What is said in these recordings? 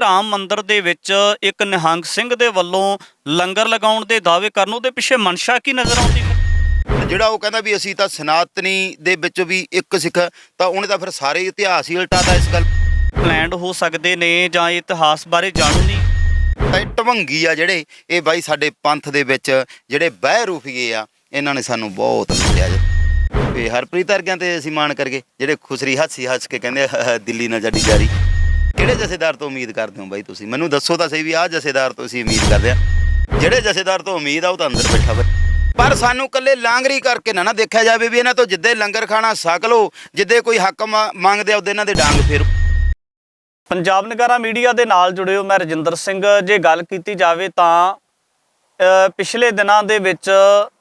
ਰਾਮ ਮੰਦਿਰ ਦੇ ਵਿੱਚ ਇੱਕ ਨਿਹੰਗ ਸਿੰਘ ਦੇ ਵੱਲੋਂ ਲੰਗਰ ਲਗਾਉਣ ਦੇ ਦਾਅਵੇ ਕਰਨ ਉਹਦੇ ਪਿੱਛੇ ਮਨਸ਼ਾ ਕੀ ਨਜ਼ਰ ਆਉਂਦੀ? ਜਿਹੜਾ ਉਹ ਕਹਿੰਦਾ ਵੀ ਅਸੀਂ ਤਾਂ ਸਨਾਤਨੀ ਦੇ ਵਿੱਚ ਵੀ ਇੱਕ ਸਿੱਖ ਤਾਂ ਉਹਨੇ ਤਾਂ ਫਿਰ ਸਾਰੇ ਇਤਿਹਾਸ ਹੀ ਉਲਟਾਤਾ ਇਸ ਗੱਲ ਪਲੈਂਡ ਹੋ ਸਕਦੇ ਨੇ ਜਾਂ ਇਤਿਹਾਸ ਬਾਰੇ ਜਾਣੂ ਨਹੀਂ? ਤਾਂ ਢਵੰਗੀ ਆ ਜਿਹੜੇ ਇਹ ਬਾਈ ਸਾਡੇ ਪੰਥ ਦੇ ਵਿੱਚ ਜਿਹੜੇ ਬਹਿ ਰੂਫੀਏ ਆ ਇਹਨਾਂ ਨੇ ਸਾਨੂੰ ਬਹੁਤ ਜੀ। ਤੇ ਹਰਪ੍ਰੀਤ ਵਰਗਿਆਂ ਤੇ ਅਸੀਂ ਮਾਣ ਕਰਗੇ ਜਿਹੜੇ ਖੁਸਰੀ ਹੱਸੀ ਹੱਸ ਕੇ ਕਹਿੰਦੇ "ਹ- ਦਿੱਲੀ ਨਾਲ ਜੱਡੀ ਜਾਰੀ। ਕਿਹੜੇ ਜਥੇਦਾਰ ਤੋਂ ਉਮੀਦ ਕਰਦੇ ਹੋ ਬਾਈ ਤੁਸੀਂ? ਮੈਨੂੰ ਦੱਸੋ ਤਾਂ ਸਹੀ ਵੀ ਆਹ ਜਥੇਦਾਰ ਤੋਂ ਅਸੀਂ ਉਮੀਦ ਕਰਦੇ ਆ ਜਿਹੜੇ ਜਥੇਦਾਰ ਤੋਂ ਉਮੀਦ ਆ ਉਹ ਤਾਂ ਅੰਦਰ ਬੈਠਾ ਵਾ ਪਰ ਸਾਨੂੰ ਕੱਲੇ ਲਾਂਗਰੀ ਕਰਕੇ ਨਾ ਨਾ ਦੇਖਿਆ ਜਾਵੇ ਵੀ ਇਹਨਾਂ ਤੋਂ ਜਿੱਦੇ ਲੰਗਰ ਖਾਣਾ ਛਕ ਲਓ ਜਿੱਦੇ ਕੋਈ ਹੱਕ ਮੰਗਦੇ ਆ ਉਹਦੇ ਇਹਨਾਂ ਦੇ ਡਾਂਗ ਫੇਰੋ। ਪੰਜਾਬ ਨਗਾਰਾ ਮੀਡੀਆ ਦੇ ਨਾਲ ਜੁੜੇ ਹੋ ਮੈਂ ਰਜਿੰਦਰ ਸਿੰਘ। ਜੇ ਗੱਲ ਕੀਤੀ ਜਾਵੇ ਤਾਂ ਅ, ਪਿਛਲੇ ਦਿਨਾਂ ਦੇ ਵਿੱਚ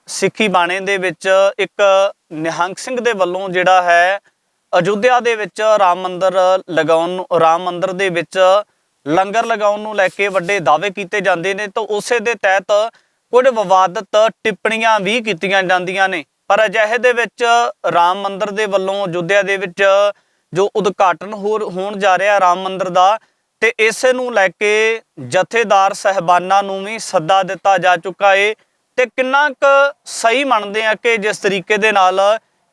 ਸਿੱਖੀ ਬਾਣੇ ਦੇ ਵਿੱਚ ਇੱਕ ਨਿਹੰਗ ਸਿੰਘ ਦੇ ਵੱਲੋਂ ਜਿਹੜਾ ਹੈ ਅਯੁੱਧਿਆ ਦੇ ਵਿੱਚ ਰਾਮ ਮੰਦਿਰ ਲਗਾਉਣ ਨੂੰ, ਰਾਮ ਮੰਦਿਰ ਦੇ ਵਿੱਚ ਲੰਗਰ ਲਗਾਉਣ ਨੂੰ ਲੈ ਕੇ ਵੱਡੇ ਦਾਅਵੇ ਕੀਤੇ ਜਾਂਦੇ ਨੇ, ਤਾਂ ਉਸੇ ਦੇ ਤਹਿਤ ਕੁਝ ਵਿਵਾਦਤ ਟਿੱਪਣੀਆਂ ਵੀ ਕੀਤੀਆਂ ਜਾਂਦੀਆਂ ਨੇ। ਪਰ ਅਜਿਹੇ ਦੇ ਵਿੱਚ ਰਾਮ ਮੰਦਿਰ ਦੇ ਵੱਲੋਂ ਅਯੁੱਧਿਆ ਦੇ ਵਿੱਚ ਜੋ ਉਦਘਾਟਨ ਹੋ ਹੋਣ ਜਾ ਰਿਹਾ ਰਾਮ ਮੰਦਿਰ ਦਾ, ਤੇ ਇਸੇ ਨੂੰ ਲੈ ਕੇ ਜਥੇਦਾਰ ਸਹਿਬਾਨਾਂ ਨੂੰ ਵੀ ਸੱਦਾ ਦਿੱਤਾ ਜਾ ਚੁੱਕਾ ਏ। ਤੇ ਕਿੰਨਾ ਕੁ ਸਹੀ ਮੰਨਦੇ ਆ ਕਿ ਜਿਸ ਤਰੀਕੇ ਦੇ ਨਾਲ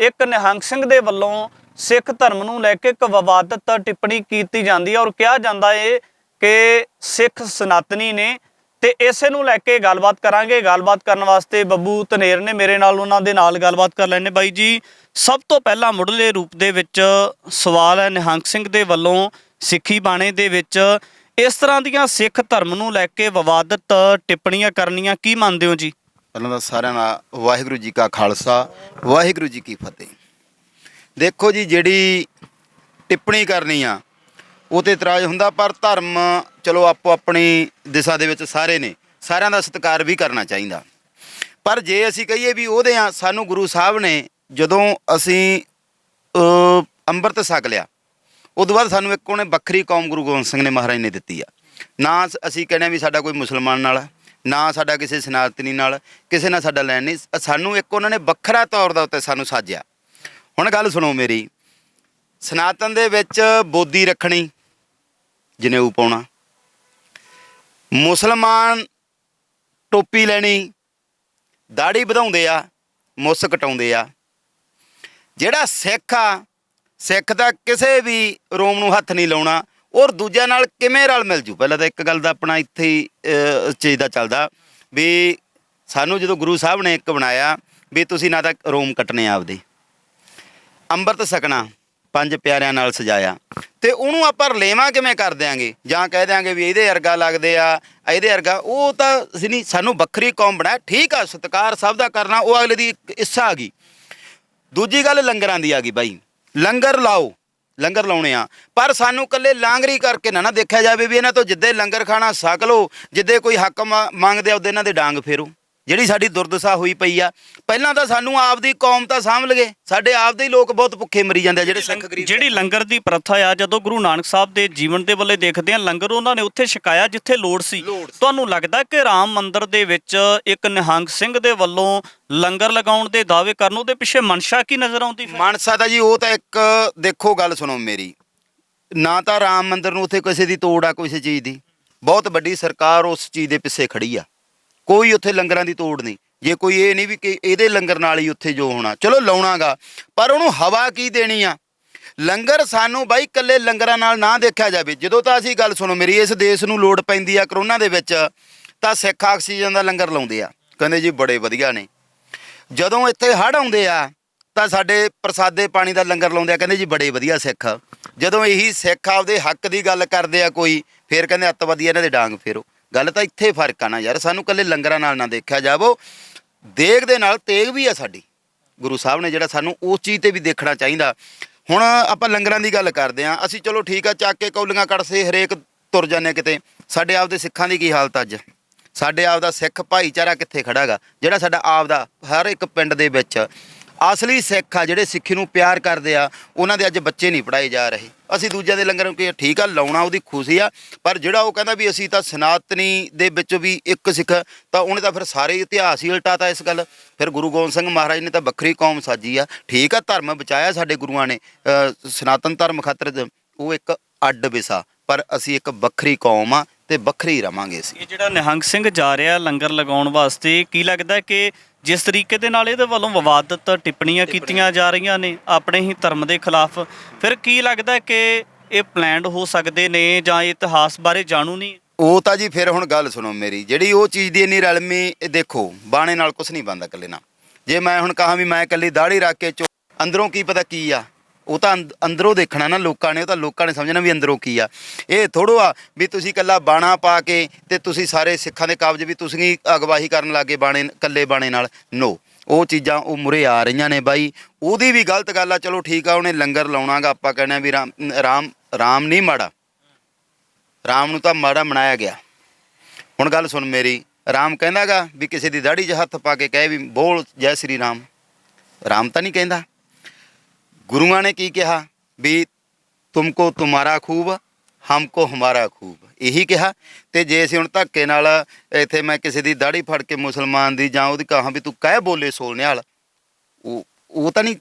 ਇੱਕ ਨਿਹੰਗ ਸਿੰਘ ਦੇ ਵੱਲੋਂ ਸਿੱਖ ਧਰਮ ਨੂੰ ਲੈ ਕੇ ਇੱਕ ਵਿਵਾਦਤ ਟਿੱਪਣੀ ਕੀਤੀ ਜਾਂਦੀ ਹੈ ਔਰ ਕਿਹਾ ਜਾਂਦਾ ਏ ਕਿ ਸਿੱਖ ਸਨਾਤਨੀ ਨੇ ਤੇ ਇਸੇ ਨੂੰ ਲੈ ਕੇ ਗੱਲਬਾਤ ਕਰਾਂਗੇ। ਗੱਲਬਾਤ ਕਰਨ ਵਾਸਤੇ ਬੱਬੂ ਧਨੇਰ ਨੇ ਮੇਰੇ ਨਾਲ ਉਹਨਾਂ ਦੇ ਨਾਲ ਗੱਲਬਾਤ ਕਰ ਲੈਣੇ। ਬਾਈ ਜੀ, ਸਭ ਤੋਂ ਪਹਿਲਾਂ ਮੁੱਢਲੇ ਰੂਪ ਦੇ ਵਿੱਚ ਸਵਾਲ ਹੈ ਨਿਹੰਗ ਸਿੰਘ ਦੇ ਵੱਲੋਂ ਸਿੱਖੀ ਬਾਣੇ ਦੇ ਵਿੱਚ। ਇਸ ਤਰ੍ਹਾਂ ਦੀਆਂ ਸਿੱਖ ਧਰਮ ਨੂੰ ਲੈ ਕੇ ਵਿਵਾਦਤ ਟਿੱਪਣੀਆਂ ਕਰਨੀਆਂ ਕੀ ਮੰਨਦੇ ਹੋ ਜੀ? ਪਹਿਲਾਂ ਤਾਂ ਸਾਰਿਆਂ ਦਾ ਵਾਹਿਗੁਰੂ ਜੀ ਕਾ ਖਾਲਸਾ, ਵਾਹਿਗੁਰੂ ਜੀ ਕੀ ਫਤਿਹ। ਦੇਖੋ ਜੀ, ਜਿਹੜੀ ਟਿੱਪਣੀ ਕਰਨੀ ਆ, ਉਹ ਤੇ ਇਤਰਾਜ਼ ਹੁੰਦਾ, ਪਰ ਧਰਮ ਚਲੋ ਆਪੋ ਆਪਣੀ ਦਿਸ਼ਾ ਦੇ ਵਿੱਚ ਸਾਰੇ ਨੇ, ਸਾਰਿਆਂ ਦਾ ਸਤਿਕਾਰ ਵੀ ਕਰਨਾ ਚਾਹੀਦਾ। ਪਰ ਜੇ ਅਸੀਂ ਕਹੀਏ ਵੀ ਉਹਦੇ ਆ, ਸਾਨੂੰ ਗੁਰੂ ਸਾਹਿਬ ਨੇ ਜਦੋਂ ਅਸੀਂ ਅੰਮ੍ਰਿਤ ਛਕ ਲਿਆ ਉਦੋਂ ਬਾਅਦ ਸਾਨੂੰ ਇੱਕ ਉਹਨੇ ਵੱਖਰੀ ਕੌਮ ਗੁਰੂ ਗੋਬਿੰਦ ਸਿੰਘ ਨੇ ਮਹਾਰਾਜ ਨੇ ਦਿੱਤੀ ਆ। ਨਾ ਅਸੀਂ ਕਹਿੰਦੇ ਹਾਂ ਵੀ ਸਾਡਾ ਕੋਈ ਮੁਸਲਮਾਨ ਨਾਲ ਨਾ ਸਾਡਾ ਕਿਸੇ ਸਨਾਤਨੀ ਨਾਲ, ਕਿਸੇ ਨਾਲ ਸਾਡਾ ਲੈਣ ਨਹੀਂ, ਸਾਨੂੰ ਇੱਕ ਉਹਨਾਂ ਨੇ ਵੱਖਰਾ ਤੌਰ ਦਾ ਉੱਤੇ ਸਾਨੂੰ ਸਾਜਿਆ। ਹੁਣ ਗੱਲ ਸੁਣੋ ਮੇਰੀ। ਸਨਾਤਨ ਦੇ ਵਿੱਚ ਬੋਦੀ ਰੱਖਣੀ ਜਨੇਊ ਪਾਉਣਾ। ਮੁਸਲਮਾਨ ਟੋਪੀ ਲੈਣੀ ਦਾੜੀ ਵਧਾਉਂਦੇ ਆ, ਮੁੱਸ ਕਟਾਉਂਦੇ ਆ। ਜਿਹੜਾ ਸਿੱਖ ਆ, ਸਿੱਖ ਦਾ ਕਿਸੇ ਵੀ ਰੋਮ ਨੂੰ ਹੱਥ ਨਹੀਂ ਲਾਉਣਾ, ਔਰ ਦੂਜਿਆਂ ਨਾਲ ਕਿਵੇਂ ਰਲ ਮਿਲ ਜੂ? ਪਹਿਲਾਂ ਤਾਂ ਇੱਕ ਗੱਲ ਦਾ ਆਪਣਾ ਇੱਥੇ ਹੀ ਚੀਜ਼ ਦਾ ਚੱਲਦਾ ਵੀ ਸਾਨੂੰ ਜਦੋਂ ਗੁਰੂ ਸਾਹਿਬ ਨੇ ਇੱਕ ਬਣਾਇਆ ਵੀ ਤੁਸੀਂ ਨਾ ਤਾਂ ਰੋਮ ਕੱਟਨੇ ਆਪਦੇ। ਅੰਮ੍ਰਿਤ ਸਕਣਾ ਪੰਜ ਪਿਆਰਿਆਂ ਨਾਲ ਸਜਾਇਆ। ਤੇ ਉਹਨੂੰ ਆਪਾਂ ਰਲੇਵਾਂ ਕਿਵੇਂ ਕਰ ਦਿਆਂਗੇ? ਜਾਂ ਕਹਿ ਦਿਆਂਗੇ ਵੀ ਇਹਦੇ ਅਰਗਾ ਲੱਗਦੇ ਆ, ਇਹਦੇ ਅਰਗਾ ਉਹ ਤਾਂ ਅਸੀਂ ਨਹੀਂ, ਸਾਨੂੰ ਵੱਖਰੀ ਕੌਮ ਬਣਾਇਆ। ਠੀਕ ਆ, ਸਤਿਕਾਰ ਸਭ ਦਾ ਕਰਨਾ, ਉਹ ਅਗਲੇ ਦੀ ਇੱਕ ਇੱਛਾ ਆ ਗਈ। ਦੂਜੀ ਗੱਲ ਲੰਗਰਾਂ ਦੀ ਆ ਗਈ ਬਾਈ। ਲੰਗਰ ਲਾਓ, ਲੰਗਰ ਲਾਉਣੇ ਆ। ਪਰ ਸਾਨੂੰ ਕੱਲੇ ਲਾਂਗਰੀ ਕਰਕੇ ਨਾ ਨਾ ਦੇਖਿਆ ਜਾਵੇ ਵੀ ਇਹਨਾਂ ਤੋਂ ਜਿੱਦੇ ਲੰਗਰ ਖਾਣਾ ਸਕ ਲਓ, ਜਿੱਦੇ ਕੋਈ ਹੱਕ ਮ- ਮੰਗਦੇ ਆ, ਉਹਦੇ ਇਹਨਾਂ ਦੇ ਡਾਂਗ ਫੇਰੋ। ਜਿਹੜੀ ਸਾਡੀ ਦੁਰਦਸ਼ਾ ਹੋਈ ਪਈ ਆ ਪਹਿਲਾਂ ਤਾਂ ਸਾਨੂੰ ਆਪਦੀ ਕੌਮ ਤਾਂ ਸਾਂਭ ਲਗੇ। ਸਾਡੇ ਆਪਦੇ ਹੀ ਲੋਕ ਬਹੁਤ ਭੁੱਖੇ ਮਰੀ ਜਾਂਦੇ ਆ ਜਿਹੜੇ ਸਿੱਖ ਗਰੀਬ ਜਿਹੜੀ ਲੰਗਰ ਦੀ ਪ੍ਰਥਾ ਆ ਜਦੋਂ ਗੁਰੂ ਨਾਨਕ ਸਾਹਿਬ ਦੇ ਜੀਵਨ ਦੇ ਵੱਲੇ ਦੇਖਦੇ ਆ ਲੰਗਰ ਉਹਨਾਂ ਨੇ ਉੱਥੇ ਛਕਾਇਆ ਜਿੱਥੇ ਲੋੜ ਸੀ। ਤੁਹਾਨੂੰ ਲੱਗਦਾ ਕਿ ਰਾਮ ਮੰਦਿਰ ਦੇ ਵਿੱਚ ਇੱਕ ਨਿਹੰਗ ਸਿੰਘ ਦੇ ਵੱਲੋਂ ਲੰਗਰ ਲਗਾਉਣ ਦੇ ਦਾਅਵੇ ਕਰਨ ਉਹਦੇ ਪਿੱਛੇ ਮਨਸ਼ਾ ਕੀ ਨਜ਼ਰ ਆਉਂਦੀ ਫਿਰ? ਮਾਨਸਾ ਦਾ ਜੀ ਉਹ ਤਾਂ ਇੱਕ ਦੇਖੋ ਗੱਲ ਸੁਣੋ ਮੇਰੀ। ਨਾ ਤਾਂ ਰਾਮ ਮੰਦਿਰ ਨੂੰ ਉੱਥੇ ਕਿਸੇ ਦੀ ਤੋੜ ਆ ਕਿਸੇ ਚੀਜ਼ ਦੀ। ਬਹੁਤ ਵੱਡੀ ਸਰਕਾਰ ਉਸ ਚੀਜ਼ ਦੇ ਪਿੱਛੇ ਖੜੀ ਆ। ਕੋਈ ਉੱਥੇ ਲੰਗਰਾਂ ਦੀ ਤੋੜ ਨਹੀਂ। ਜੇ ਕੋਈ ਇਹ ਨਹੀਂ ਵੀ ਕਿ ਇਹਦੇ ਲੰਗਰ ਨਾਲ ਹੀ ਉੱਥੇ ਜੋ ਹੋਣਾ। ਚਲੋ ਲਾਉਣਾਗਾ, ਪਰ ਉਹਨੂੰ ਹਵਾ ਕੀ ਦੇਣੀ ਆ? ਲੰਗਰ ਸਾਨੂੰ ਬਾਈ ਕੱਲੇ ਲੰਗਰਾਂ ਨਾਲ ਨਾ ਦੇਖਿਆ ਜਾਵੇ। ਜਦੋਂ ਤਾਂ ਅਸੀਂ ਗੱਲ ਸੁਣੋ, ਮੇਰੀ ਇਸ ਦੇਸ਼ ਨੂੰ ਲੋੜ ਪੈਂਦੀ ਆ ਕਰੋਨਾ ਦੇ ਵਿੱਚ, ਤਾਂ ਸਿੱਖ ਆਕਸੀਜਨ ਦਾ ਲੰਗਰ ਲਾਉਂਦੇ ਆ। ਕਹਿੰਦੇ ਜੀ ਬੜੇ ਵਧੀਆ ਨੇ। ਜਦੋਂ ਇੱਥੇ ਹੜ੍ਹ ਆਉਂਦੇ ਆ, ਤਾਂ ਸਾਡੇ ਪ੍ਰਸਾਦੇ ਪਾਣੀ ਦਾ ਲੰਗਰ ਲਾਉਂਦੇ ਆ। ਕਹਿੰਦੇ ਜੀ ਬੜੇ ਵਧੀਆ ਸਿੱਖ। ਜਦੋਂ ਇਹੀ ਸਿੱਖ ਆਪਦੇ ਹੱਕ ਦੀ ਗੱਲ ਕਰਦੇ ਆ ਕੋਈ, ਫੇਰ ਕਹਿੰਦੇ ਅੱਤਵਾਦੀ ਇਹਨਾਂ ਦੇ ਡਾਂਗ ਫੇਰੋ। ਗੱਲ ਤਾਂ ਇੱਥੇ ਫ਼ਰਕ ਆ ਨਾ ਯਾਰ, ਸਾਨੂੰ ਕੱਲੇ ਲੰਗਰਾਂ ਨਾਲ ਨਾ ਦੇਖਿਆ ਜਾਵੋ। ਦੇਗ ਦੇ ਨਾਲ ਤੇਗ ਵੀ ਆ ਸਾਡੀ। ਗੁਰੂ ਸਾਹਿਬ ਨੇ ਜਿਹੜਾ ਸਾਨੂੰ ਉਸ ਚੀਜ਼ ਤੇ ਵੀ ਦੇਖਣਾ ਚਾਹੀਦਾ। ਹੁਣ ਆਪਾਂ ਲੰਗਰਾਂ ਦੀ ਗੱਲ ਕਰਦੇ ਆ ਅਸੀਂ ਚਲੋ ਠੀਕ ਆ, ਚੱਕ ਕੇ ਕੌਲੀਆਂ ਕੜਸੇ ਹਰੇਕ ਤੁਰ ਜਾਂਦੇ ਕਿਤੇ। ਸਾਡੇ ਆਪਦੇ ਸਿੱਖਾਂ ਦੀ ਕੀ ਹਾਲਤ ਅੱਜ? ਸਾਡੇ ਆਪ ਦਾ ਸਿੱਖ ਭਾਈਚਾਰਾ ਕਿੱਥੇ ਖੜਾਗਾ ਜਿਹੜਾ ਸਾਡਾ ਆਪ ਦਾ ਹਰ ਇੱਕ ਪਿੰਡ ਦੇ ਵਿੱਚ ਅਸਲੀ ਸਿੱਖ ਆ, ਜਿਹੜੇ ਸਿੱਖੀ ਨੂੰ ਪਿਆਰ ਕਰਦੇ ਆ, ਉਹਨਾਂ ਦੇ ਅੱਜ ਬੱਚੇ ਨਹੀਂ ਪੜਾਏ ਜਾ ਰਹੇ। ਅਸੀਂ ਦੂਜਿਆਂ ਦੇ ਲੰਗਰ ਨੂੰ ਕੀ ਠੀਕ ਆ, ਲਾਉਣਾ ਉਹਦੀ ਖੁਸ਼ੀ ਆ, ਪਰ ਜਿਹੜਾ ਉਹ ਕਹਿੰਦਾ ਵੀ ਅਸੀਂ ਤਾਂ ਸਨਾਤਨੀ ਦੇ ਵਿੱਚ ਵੀ ਇੱਕ ਸਿੱਖ, ਤਾਂ ਉਹਨੇ ਤਾਂ ਫਿਰ ਸਾਰੇ ਇਤਿਹਾਸ ਹੀ ਉਲਟਾਤਾ ਇਸ ਗੱਲ। ਫਿਰ ਗੁਰੂ ਗੋਬਿੰਦ ਸਿੰਘ ਮਹਾਰਾਜ ਨੇ ਤਾਂ ਵੱਖਰੀ ਕੌਮ ਸਾਜੀ ਆ। ਠੀਕ ਆ, ਧਰਮ ਬਚਾਇਆ ਸਾਡੇ ਗੁਰੂਆਂ ਨੇ ਸਨਾਤਨ ਧਰਮ ਖਾਤਰ ਦ- ਉਹ ਇੱਕ ਅੱਡ ਵਿਸਾ, ਪਰ ਅਸੀਂ ਇੱਕ ਵੱਖਰੀ ਕੌਮ ਆ ਤੇ ਵੱਖਰੀ ਰਵਾਂਗੇ ਅਸੀਂ। ਇਹ ਜਿਹੜਾ ਨਿਹੰਗ ਸਿੰਘ ਜਾ ਰਿਹਾ ਲੰਗਰ ਲਗਾਉਣ ਵਾਸਤੇ, ਕੀ ਲੱਗਦਾ ਕਿ ਜਿਸ ਤਰੀਕੇ ਦੇ ਨਾਲ ਇਹਦੇ ਵੱਲੋਂ ਵਿਵਾਦਤ ਟਿੱਪਣੀਆਂ ਕੀਤੀਆਂ ਜਾ ਰਹੀਆਂ ਨੇ ਆਪਣੇ ਹੀ ਧਰਮ ਦੇ ਖਿਲਾਫ। ਫਿਰ ਕੀ ਲੱਗਦਾ ਕਿ ਇਹ ਪਲਾਨਡ ਹੋ ਸਕਦੇ ਨੇ ਜਾਂ ਇਹ ਇਤਿਹਾਸ ਬਾਰੇ ਜਾਣੂ ਨਹੀਂ? ਉਹ ਤਾਂ ਜੀ ਫਿਰ ਹੁਣ ਗੱਲ ਸੁਣੋ ਮੇਰੀ। ਜਿਹੜੀ ਉਹ ਚੀਜ਼ ਦੀ ਇੰਨੀ ਰਲਮੀ ਇਹ ਦੇਖੋ ਬਾਣੇ ਨਾਲ ਕੁਝ ਨਹੀਂ ਬੰਦਾ ਇਕੱਲੇ ਨਾਲ। ਜੇ ਮੈਂ ਹੁਣ ਕਹਾਂ ਵੀ ਮੈਂ ਇਕੱਲੀ ਦਾੜੀ ਰੱਖ ਕੇ ਚੋ ਅੰਦਰੋਂ ਕੀ ਪਤਾ ਕੀ ਆ? ਉਹ ਤਾਂ ਅੰਦ- ਅੰਦਰੋਂ ਦੇਖਣਾ ਨਾ ਲੋਕਾਂ ਨੇ, ਉਹ ਤਾਂ ਲੋਕਾਂ ਨੇ ਸਮਝਣਾ ਵੀ ਅੰਦਰੋਂ ਕੀ ਆ। ਇਹ ਥੋੜੋ ਆ ਵੀ ਤੁਸੀਂ ਇਕੱਲਾ ਬਾਣਾ ਪਾ ਕੇ ਤੇ ਤੁਸੀਂ ਸਾਰੇ ਸਿੱਖਾਂ ਦੇ ਕਾਬਜ ਵੀ ਤੁਸੀਂ ਅਗਵਾਹੀ ਅਗਵਾਈ ਕਰਨ ਲੱਗੇ ਬਾਣੇ, ਇਕੱਲੇ ਬਾਣੇ ਨਾਲ। ਨੋ, ਉਹ ਚੀਜ਼ਾਂ ਉਹ ਮੁਰੇ ਆ ਰਹੀਆਂ ਨੇ ਬਾਈ। ਉਹਦੀ ਵੀ ਗਲਤ ਗੱਲ ਆ, ਚਲੋ ਠੀਕ ਆ, ਉਹਨੇ ਲੰਗਰ ਲਾਉਣਾਗਾ, ਆਪਾਂ ਕਹਿੰਦੇ ਵੀ ਰਾਮ ਰਾਮ ਰਾਮ ਨਹੀਂ ਮਾੜਾ। ਰਾਮ ਨੂੰ ਤਾਂ ਮਾੜਾ ਬਣਾਇਆ ਗਿਆ। ਹੁਣ ਗੱਲ ਸੁਣ ਮੇਰੀ, ਰਾਮ ਕਹਿੰਦਾਗਾ ਵੀ ਕਿਸੇ ਦੀ ਦਾੜੀ 'ਚ ਹੱਥ ਪਾ ਕੇ ਕਹੇ ਵੀ ਬੋਲ, ਜੈ ਸ੍ਰੀ ਰਾਮ। ਰਾਮ ਤਾਂ ਨਹੀਂ ਕਹਿੰਦਾ। ਗੁਰੂਆਂ ਨੇ ਕੀ ਕਿਹਾ? ਵੀ ਤੁਮਕੋ ਤੁਮਾਰਾ ਖੂਬ, ਹਮਕੋ ਹਮਾਰਾ ਖੂਬ। ਇਹੀ ਕਿਹਾ। ਤੇ ਜੇ ਅਸੀਂ ਹੁਣ ਧੱਕੇ ਨਾਲ ਇੱਥੇ ਮੈਂ ਕਿਸੇ ਦੀ ਦਾੜੀ ਫੜ ਕੇ ਮੁਸਲਮਾਨ ਦੀ ਜਾਂ ਉਹਦੀ ਕਹਾਂ ਵੀ ਤੂੰ ਕਹਿ ਬੋਲੇ ਸੋਲਨਿਆਲ ਉਹ ਉਹ ਤਾਂ ਨਹੀਂ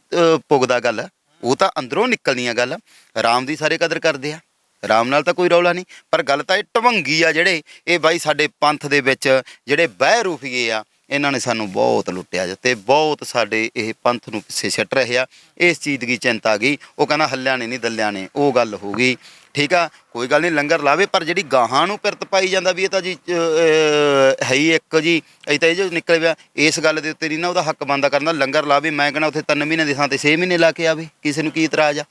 ਪੁੱਗਦਾ ਗੱਲ। ਉਹ ਤਾਂ ਅੰਦਰੋਂ ਨਿਕਲਣੀ ਆ ਗੱਲ। ਰਾਮ ਦੀ ਸਾਰੇ ਕਦਰ ਕਰਦੇ ਆ। ਰਾਮ ਨਾਲ ਤਾਂ ਕੋਈ ਰੌਲਾ ਨਹੀਂ। ਪਰ ਗੱਲ ਤਾਂ ਇਹ ਟਵੰਗੀ ਆ ਜਿਹੜੇ, ਇਹ ਬਾਈ ਸਾਡੇ ਪੰਥ ਦੇ ਵਿੱਚ ਜਿਹੜੇ ਬਹਿ ਰੂਫੀਏ ਆ ਇਹਨਾਂ ਨੇ ਸਾਨੂੰ ਬਹੁਤ ਲੁੱਟਿਆ ਜੀ ਤੇ ਬਹੁਤ ਸਾਡੇ ਇਹ ਪੰਥ ਨੂੰ ਪਿੱਛੇ ਛੱਟ ਰਹੇ ਆ। ਇਸ ਚੀਜ਼ ਦੀ ਚਿੰਤਾ ਗਈ। ਉਹ ਕਹਿੰਦਾ ਹੱਲਿਆਂ ਨੇ ਨਹੀਂ ਦੱਲਿਆਂ ਨੇ, ਉਹ ਗੱਲ ਹੋ ਗਈ। ਠੀਕ ਆ? ਕੋਈ ਗੱਲ ਨਹੀਂ, ਲੰਗਰ ਲਾਵੇ, ਪਰ ਜਿਹੜੀ ਗਾਹਾਂ ਨੂੰ ਪਿਰਤ ਪਾਈ ਜਾਂਦਾ ਵੀ ਇਹ ਤਾਂ ਜੀ ਹੈ ਹੀ ਇੱਕ ਜੀ ਅਜੇ ਤਾਂ ਇਹ ਜੋ ਨਿਕਲ ਪਿਆ ਇਸ ਗੱਲ ਦੇ ਉੱਤੇ ਨਹੀਂ ਨਾ ਉਹਦਾ ਹੱਕ ਬੰਦਾ ਕਰਨਾ। ਲੰਗਰ ਲਾਵੇ, ਮੈਂ ਕਹਿੰਦਾ ਉੱਥੇ 3 ਮਹੀਨੇ ਦੀ ਥਾਂ ਤੇ 6 ਮਹੀਨੇ ਲਾ ਕੇ ਆਵੇ, ਕਿਸੇ ਨੂੰ ਕੀ ਇਤਰਾਜ਼ ਆ?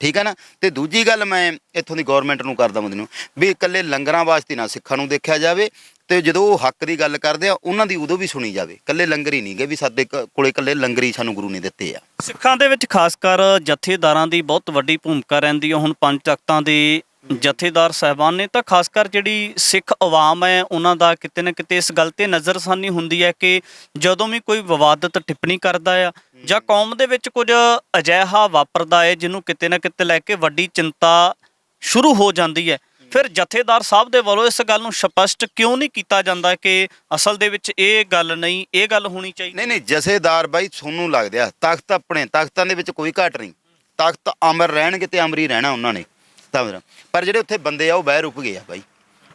ਠੀਕ ਹੈ ਨਾ? ਤੇ ਦੂਜੀ ਗੱਲ ਮੈਂ ਇੱਥੋਂ ਦੀ ਗਵਰਨਮੈਂਟ ਨੂੰ ਕਰਦਾ ਬੰਦੇ ਨੂੰ, ਵੀ ਇਕੱਲੇ ਲੰਗਰਾਂ ਵਾਸਤੇ ਨਾ ਸਿੱਖਾਂ ਨੂੰ ਦੇਖਿਆ ਜਾਵੇ। ਤੇ ਜਦੋਂ ਉਹ ਹੱਕ ਦੀ ਗੱਲ ਕਰਦੇ ਆ ਉਹਨਾਂ ਦੀ ਉਦੋਂ ਵੀ ਸੁਣੀ ਜਾਵੇ। ਇਕੱਲੇ ਲੰਗਰ ਹੀ ਨਹੀਂ ਗੇ ਵੀ ਸਾਡੇ ਕ- ਕੋਲੇ ਇਕੱਲੇ ਲੰਗਰ ਹੀ ਸਾਨੂੰ ਗੁਰੂ ਨੇ ਦਿੱਤੇ ਆ। ਸਿੱਖਾਂ ਦੇ ਵਿੱਚ ਖਾਸ ਕਰ ਜਥੇਦਾਰਾਂ ਦੀ ਬਹੁਤ ਵੱਡੀ ਭੂਮਿਕਾ ਰਹਿੰਦੀ ਹੈ ਹੁਣ ਪੰਜ ਤਖਤਾਂ ਦੇ ਜਥੇਦਾਰ ਸਾਹਿਬਾਨ ਨੇ ਤਾਂ ਖਾਸ ਕਰ ਜਿਹੜੀ ਸਿੱਖ ਆਵਾਮ ਹੈ ਉਹਨਾਂ ਦਾ ਕਿਤੇ ਨਾ ਕਿਤੇ ਇਸ ਗੱਲ ਤੇ ਨਜ਼ਰਸਾਨੀ ਹੁੰਦੀ ਹੈ ਕਿ ਜਦੋਂ ਵੀ ਕੋਈ ਵਿਵਾਦਤ ਟਿੱਪਣੀ ਕਰਦਾ ਆ ਜਾਂ ਕੌਮ ਦੇ ਵਿੱਚ ਕੁਝ ਅਜਿਹਾ ਵਾਪਰਦਾ ਹੈ ਜਿਹਨੂੰ ਕਿਤੇ ਨਾ ਕਿਤੇ ਲੈ ਕੇ ਵੱਡੀ ਚਿੰਤਾ ਸ਼ੁਰੂ ਹੋ ਜਾਂਦੀ ਹੈ। ਫਿਰ ਜਥੇਦਾਰ ਸਾਹਿਬ ਦੇ ਵੱਲੋਂ ਇਸ ਗੱਲ ਨੂੰ ਸਪਸ਼ਟ ਕਿਉਂ ਨਹੀਂ ਕੀਤਾ ਜਾਂਦਾ ਕਿ ਅਸਲ ਦੇ ਵਿੱਚ ਇਹ ਗੱਲ ਨਹੀਂ, ਇਹ ਗੱਲ ਹੋਣੀ ਚਾਹੀਦੀ? ਨਹੀਂ ਨਹੀਂ, ਜਥੇਦਾਰ ਬਾਈ, ਤੁਹਾਨੂੰ ਲੱਗਦੇ ਆ ਤਖਤ ਆਪਣੇ, ਤਖਤਾਂ ਦੇ ਵਿੱਚ ਕੋਈ ਘਾਟ ਨਹੀਂ। ਤਖਤ ਅਮਰ ਰਹਿਣਗੇ ਤੇ ਅਮਰੀ ਰਹਿਣਾ ਉਹਨਾਂ ਨੇ, ਤਾਂ ਪਰ ਜਿਹੜੇ ਉੱਥੇ ਬੰਦੇ ਆ, ਉਹ ਬਹਿ ਰੁਕ ਗਏ ਆ ਬਾਈ।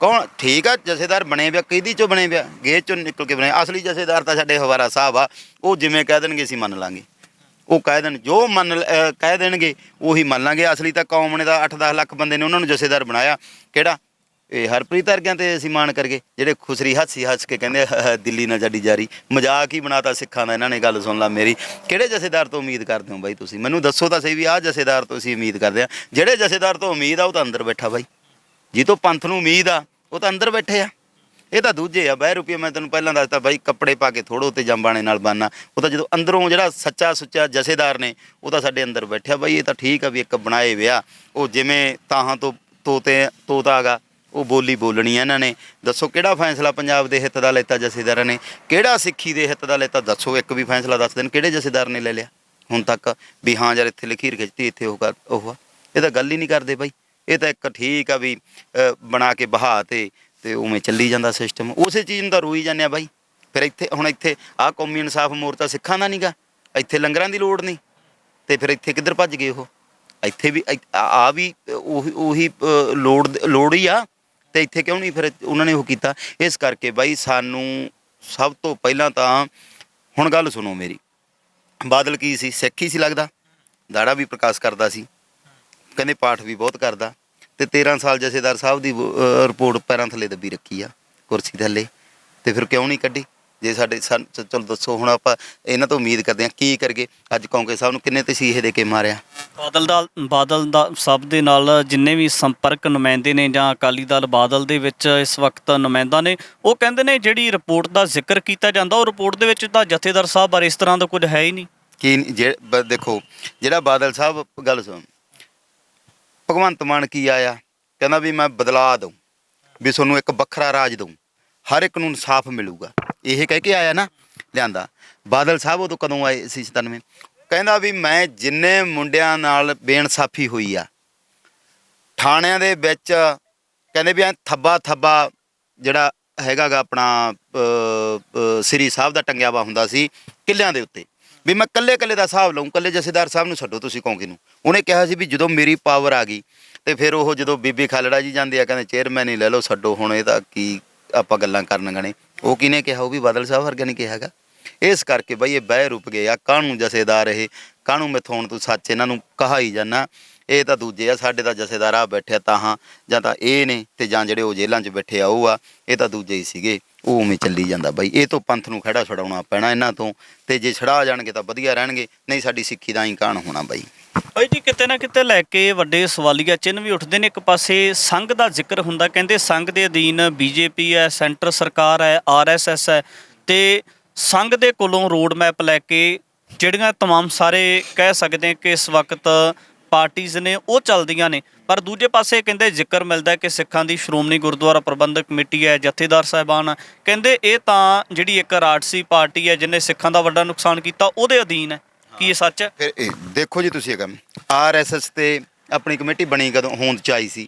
ਕੌਣ? ਠੀਕ ਆ, ਜਥੇਦਾਰ ਬਣੇ ਪਿਆ ਕਿਹਦੀ ਚੋਂ ਬਣੇ ਪਿਆ ਗੇਜ ਚੋਂ ਨਿਕਲ ਕੇ ਬਣੇ ਅਸਲੀ ਜਥੇਦਾਰ ਤਾਂ ਸਾਡੇ ਹਵਾਰਾ ਸਾਹਿਬ ਆ, ਉਹ ਜਿਵੇਂ ਕਹਿ ਦੇਣਗੇ, ਅਸੀਂ ਮੰਨ ਲਾਂਗੇ। ਉਹ ਕਹਿ ਦੇਣ, ਜੋ ਮੰਨ ਲ- ਕਹਿ ਦੇਣਗੇ, ਉਹੀ ਮੰਨ ਲਾਂਗੇ। ਅਸਲੀ ਤਾਂ ਕੌਮ ਨੇ ਤਾਂ 8-10 ਲੱਖ ਬੰਦੇ ਨੇ ਉਹਨਾਂ ਨੂੰ ਜਥੇਦਾਰ ਬਣਾਇਆ। ਕਿਹੜਾ? ਇਹ ਹਰਪ੍ਰੀਤ ਵਰਗਿਆਂ ਤੇ ਅਸੀਂ ਮਾਣ ਕਰਗੇ ਜਿਹੜੇ ਖੁਸਰੀ ਹੱਸੀ ਹੱਸ ਕੇ ਕਹਿੰਦੇ ਦਿੱਲੀ ਨਾਲ ਜੱਡੀ ਜਾਰੀ। ਮਜ਼ਾਕ ਹੀ ਬਣਾਤਾ ਸਿੱਖਾਂ ਦਾ, ਇਹਨਾਂ ਨੇ ਗੱਲ ਸੁਣ ਲਾ ਮੇਰੀ। ਕਿਹੜੇ ਜਥੇਦਾਰ ਤੋਂ ਉਮੀਦ ਕਰਦੇ ਹੋ ਬਾਈ ਤੁਸੀਂ? ਮੈਨੂੰ ਦੱਸੋ ਤਾਂ ਸਹੀ ਵੀ ਆਹ ਜਥੇਦਾਰ ਤੋਂ ਅਸੀਂ ਉਮੀਦ ਕਰਦੇ ਆ ਜਿਹੜੇ ਜਥੇਦਾਰ ਤੋਂ ਉਮੀਦ ਆ, ਉਹ ਤਾਂ ਅੰਦਰ ਬੈਠਾ ਬਾਈ। ਜੀ ਤੋਂ ਪੰਥ ਨੂੰ ਉਮੀਦ ਆ, ਉਹ ਤਾਂ ਅੰਦਰ ਬੈਠੇ ਆ। ਇਹ ਤਾਂ ਦੂਜੇ ਆ ਬਹਿ ਰੁਪਏ ਮੈਂ ਤੈਨੂੰ ਪਹਿਲਾਂ ਦੱਸਤਾ, ਬਾਈ ਕੱਪੜੇ ਪਾ ਕੇ ਥੋੜੋ ਤੇ ਜੰਬਾਣੇ ਨਾਲ ਬਾਨਾ। ਉਹ ਤਾਂ ਜਦੋਂ ਅੰਦਰੋਂ ਜਿਹੜਾ ਸੱਚਾ ਸੁੱਚਾ ਜਥੇਦਾਰ ਨੇ, ਉਹ ਤਾਂ ਸਾਡੇ ਅੰਦਰ ਬੈਠਿਆ। ਬਾਈ ਇਹ ਤਾਂ ਠੀਕ ਆ ਵੀ ਇੱਕ ਬਣਾਏ ਵਿਆ ਉਹ ਜਿਵੇਂ ਤਾਹਾਂ ਤੋਂ ਤੋਤੇ, ਤੋਤਾ ਹੈਗਾ, ਉਹ ਬੋਲੀ ਬੋਲਣੀ ਆ ਇਹਨਾਂ ਨੇ। ਦੱਸੋ ਕਿਹੜਾ ਫੈਸਲਾ ਪੰਜਾਬ ਦੇ ਹਿੱਤ ਦਾ ਲੈਤਾ ਜਥੇਦਾਰਾਂ ਨੇ? ਕਿਹੜਾ ਸਿੱਖੀ ਦੇ ਹਿੱਤ ਦਾ ਲੈਤਾ? ਦੱਸੋ ਇੱਕ ਵੀ ਫੈਸਲਾ ਦੱਸ ਦੇਣ, ਕਿਹੜੇ ਜਥੇਦਾਰ ਨੇ ਲੈ ਲਿਆ? ਹੁਣ ਤੱਕ ਵੀ ਹਾਂ ਯਾਰ ਇੱਥੇ ਲਖੀਰ ਖਿੱਚਤੀ ਇੱਥੇ ਉਹ ਕਰ, ਉਹ ਆ। ਇਹ ਤਾਂ ਗੱਲ ਹੀ ਨਹੀਂ ਕਰਦੇ ਬਾਈ। ਇਹ ਤਾਂ ਇੱਕ ਠੀਕ ਆ ਵੀ ਬਣਾ ਕੇ ਬਹਾ ਤੇ ਤੇ ਉਵੇਂ ਚੱਲੀ ਜਾਂਦਾ ਸਿਸਟਮ ਉਸੇ ਚੀਜ਼ ਨੂੰ ਤਾਂ ਰੋਈ ਜਾਂਦੇ ਆ ਬਾਈ। ਫਿਰ ਇੱਥੇ, ਹੁਣ ਇੱਥੇ ਆਹ ਕੌਮੀ ਇਨਸਾਫ ਮੋਰਚਾ ਸਿੱਖਾਂ ਦਾ ਨਹੀਂਗਾ ਇੱਥੇ ਲੰਗਰਾਂ ਦੀ ਲੋੜ ਨਹੀਂ। ਤੇ ਫਿਰ ਇੱਥੇ ਕਿੱਧਰ ਭੱਜ ਗਏ ਉਹ? ਇੱਥੇ ਵੀ ਇੱਥ- ਆ ਵੀ, ਉਹੀ ਉਹੀ ਲੋੜ ਲੋੜ ਹੀ ਆ। ਤੇ ਇੱਥੇ ਕਿਉਂ ਨਹੀਂ? ਫਿਰ ਉਹਨਾਂ ਨੇ ਉਹ ਕੀਤਾ। ਇਸ ਕਰਕੇ ਬਾਈ ਸਾਨੂੰ ਸਭ ਤੋਂ ਪਹਿਲਾਂ ਤਾਂ, ਹੁਣ ਗੱਲ ਸੁਣੋ ਮੇਰੀ। ਬਾਦਲ ਕੀ ਸੀ? ਸਿੱਖ ਹੀ ਸੀ ਲੱਗਦਾ। ਦਾੜਾ ਵੀ ਪ੍ਰਕਾਸ਼ ਕਰਦਾ ਸੀ। ਕਹਿੰਦੇ ਪਾਠ ਵੀ ਬਹੁਤ ਕਰਦਾ। ਤੇ 13 ਸਾਲ ਜਥੇਦਾਰ ਸਾਹਿਬ ਦੀ ਰਿਪੋਰਟ ਪੈਰਾਂ ਥੱਲੇ ਦੱਬੀ ਰੱਖੀ ਆ ਕੁਰਸੀ ਥੱਲੇ। ਤੇ ਫਿਰ ਕਿਉਂ ਨਹੀਂ ਕੱਢੀ? ਜੇ ਸਾਡੇ ਚਲੋ ਦੱਸੋ ਹੁਣ ਆਪਾਂ ਇਹਨਾਂ ਤੋਂ ਉਮੀਦ ਕਰਦੇ ਹਾਂ ਕੀ ਕਰਗੇ ਅੱਜ ਕੌਂਕੇ ਸਾਹਿਬ ਨੂੰ ਕਿੰਨੇ ਤਸੀਹੇ ਦੇ ਕੇ ਮਾਰਿਆ? ਬਾਦਲ ਦਾ ਬਾਦਲ ਦਾ ਸਭ ਦੇ ਨਾਲ ਜਿੰਨੇ ਵੀ ਸੰਪਰਕ ਨੁਮਾਇੰਦੇ ਨੇ ਜਾਂ ਅਕਾਲੀ ਦਲ ਬਾਦਲ ਦੇ ਵਿੱਚ ਇਸ ਵਕਤ ਨੁਮਾਇੰਦਾ ਨੇ ਉਹ ਕਹਿੰਦੇ ਨੇ ਜਿਹੜੀ ਰਿਪੋਰਟ ਦਾ ਜ਼ਿਕਰ ਕੀਤਾ ਜਾਂਦਾ ਉਹ ਰਿਪੋਰਟ ਦੇ ਵਿੱਚ ਤਾਂ ਜਥੇਦਾਰ ਸਾਹਿਬ ਬਾਰੇ ਇਸ ਤਰ੍ਹਾਂ ਦਾ ਕੁਝ ਹੈ ਹੀ ਨਹੀਂ। ਕੀ ਦੇਖੋ ਜਿਹੜਾ ਬਾਦਲ ਸਾਹਿਬ ਗੱਲ ਸੁਣ। ਭਗਵੰਤ ਮਾਨ ਕੀ ਆਇਆ? ਕਹਿੰਦਾ ਵੀ ਮੈਂ ਬਦਲਾ ਦਊਂ, ਵੀ ਤੁਹਾਨੂੰ ਇੱਕ ਵੱਖਰਾ ਰਾਜ ਦਊਂ, ਹਰ ਇੱਕ ਨੂੰ ਇਨਸਾਫ ਮਿਲੂਗਾ। ਇਹ ਕਹਿ ਕੇ ਆਇਆ ਨਾ ਲਿਆਂਦਾ। ਬਾਦਲ ਸਾਹਿਬ ਉਦੋਂ ਕਦੋਂ ਆਏ ਸੀ 97 ਕਹਿੰਦਾ ਵੀ ਮੈਂ ਜਿੰਨੇ ਮੁੰਡਿਆਂ ਨਾਲ ਬੇਇਨਸਾਫੀ ਹੋਈ ਆ, ਥਾਣਿਆਂ ਦੇ ਵਿੱਚ ਕਹਿੰਦੇ ਵੀ ਐ ਥੱਬਾ ਥੱਬਾ ਜਿਹੜਾ ਹੈਗਾਗਾ ਆਪਣਾ ਸ੍ਰੀ ਸਾਹਿਬ ਦਾ ਟੰਗਿਆਵਾ ਹੁੰਦਾ ਸੀ, ਕਿੱਲਿਆਂ ਦੇ ਉੱਤੇ। ਵੀ ਮੈਂ ਕੱਲੇ ਕੱਲੇ ਦਾ ਹਿਸਾਬ ਲਊਂ ਕੱਲੇ ਜਥੇਦਾਰ ਸਾਹਿਬ ਨੂੰ ਛੱਡੋ ਤੁਸੀਂ ਕੌਂਕੇ ਨੂੰ। ਉਹਨੇ ਕਿਹਾ ਸੀ ਵੀ ਜਦੋਂ ਮੇਰੀ ਪਾਵਰ ਆ ਗਈ, ਤੇ ਫਿਰ ਉਹ ਜਦੋਂ ਬੀਬੀ ਖਾਲੜਾ ਜੀ ਜਾਂਦੇ ਆ, ਕਹਿੰਦੇ ਚੇਅਰਮੈਨ ਹੀ ਲੈ ਲਓ ਛੱਡੋ, ਹੁਣ ਇਹਦਾ ਕੀ ਆਪਾਂ ਗੱਲਾਂ ਕਰਨ ਗਣੇ ਉਹ ਕਿਹਨੇ ਕਿਹਾ? ਉਹ ਵੀ ਬਾਦਲ ਸਾਹਿਬ ਵਰਗਾ ਨਹੀਂ ਕਿਹਾਗਾ ਇਸ ਕਰਕੇ ਬਈ ਇਹ ਬਹਿ ਰੁਪ ਗਏ ਆ, ਕਾਹਨੂੰ ਜਥੇਦਾਰ ਇਹ? ਕਾਹਨੂੰ ਮੈਥੋਂ ਹੁਣ ਤੂੰ ਸੱਚ ਇਹਨਾਂ ਨੂੰ ਕਹਾਈ ਜਾਨਾ? ਇਹ ਤਾਂ ਦੂਜੇ ਆ, ਸਾਡੇ ਤਾਂ ਜਥੇਦਾਰ ਆ ਬੈਠਿਆ ਤਾਂ ਹਾਂ, ਜਾਂ ਤਾਂ ਇਹ ਨੇ, ਤੇ ਜਾਂ ਜਿਹੜੇ ਉਹ ਜੇਲ੍ਹਾਂ 'ਚ ਬੈਠੇ ਆ, ਉਹ ਆ, ਇਹ ਤਾਂ ਦੂਜੇ ਹੀ ਸੀਗੇ। ਉਹ ਉਵੇਂ ਚੱਲੀ ਜਾਂਦਾ ਬਾਈ ਇਹ ਤੋਂ ਪੰਥ ਨੂੰ ਖੜਾ ਛਡਾਉਣਾ ਪੈਣਾ ਇਹਨਾਂ ਤੋਂ ਤੇ ਜੇ ਛੜਾ ਜਾਣਗੇ ਤਾਂ ਵਧੀਆ ਰਹਿਣਗੇ ਨਹੀਂ ਸਾਡੀ ਸਿੱਖੀ ਦਾ ਹੀ ਕਾਣ ਹੋਣਾ ਬਾਈ ਭਾਈ ਜੀ ਕਿਤੇ ਨਾ ਕਿਤੇ ਲੈ ਕੇ ਵੱਡੇ ਸਵਾਲੀਆ ਚਿੰਨ੍ਹ ਵੀ ਉੱਠਦੇ ਨੇ ਇੱਕ ਪਾਸੇ ਸੰਘ ਦਾ ਜ਼ਿਕਰ ਹੁੰਦਾ ਕਹਿੰਦੇ ਸੰਘ ਦੇ ਅਧੀਨ ਬੀਜੇਪੀ ਹੈ ਸੈਂਟਰ ਸਰਕਾਰ ਹੈ ਆਰਐਸਐਸ ਹੈ ਤੇ ਸੰਘ ਦੇ ਕੋਲੋਂ ਰੋਡ ਮੈਪ ਲੈ ਕੇ ਜਿਹੜੀਆਂ तमाम ਸਾਰੇ ਕਹਿ ਸਕਦੇ ਕਿ ਇਸ ਵਕਤ ਪਾਰਟੀਆਂ ਨੇ ਉਹ ਚੱਲਦੀਆਂ ਨੇ। ਪਰ ਦੂਜੇ ਪਾਸੇ ਕਹਿੰਦੇ ਜ਼ਿਕਰ ਮਿਲਦਾ ਹੈ ਕਿ ਸਿੱਖਾਂ ਦੀ ਸ਼੍ਰੋਮਣੀ ਗੁਰਦੁਆਰਾ ਪ੍ਰਬੰਧਕ ਕਮੇਟੀ ਹੈ, ਜਥੇਦਾਰ ਸਾਹਿਬਾਨ। ਕਹਿੰਦੇ ਇਹ ਤਾਂ ਜਿਹੜੀ ਇੱਕ ਰਾਜਸੀ ਪਾਰਟੀ ਹੈ, ਜਿਹਨੇ ਸਿੱਖਾਂ ਦਾ ਵੱਡਾ ਨੁਕਸਾਨ ਕੀਤਾ, ਉਹਦੇ ਅਧੀਨ ਹੈ। ਕੀ ਇਹ ਸੱਚ ਹੈ? ਫਿਰ ਇਹ ਦੇਖੋ ਜੀ ਤੁਸੀਂ ਇਹ ਕੰਮ ਆਰਐਸਐਸ ਤੇ ਆਪਣੀ ਕਮੇਟੀ ਬਣੀ ਕਦੋਂ? ਹੋਂਦ ਚ ਆਈ ਸੀ।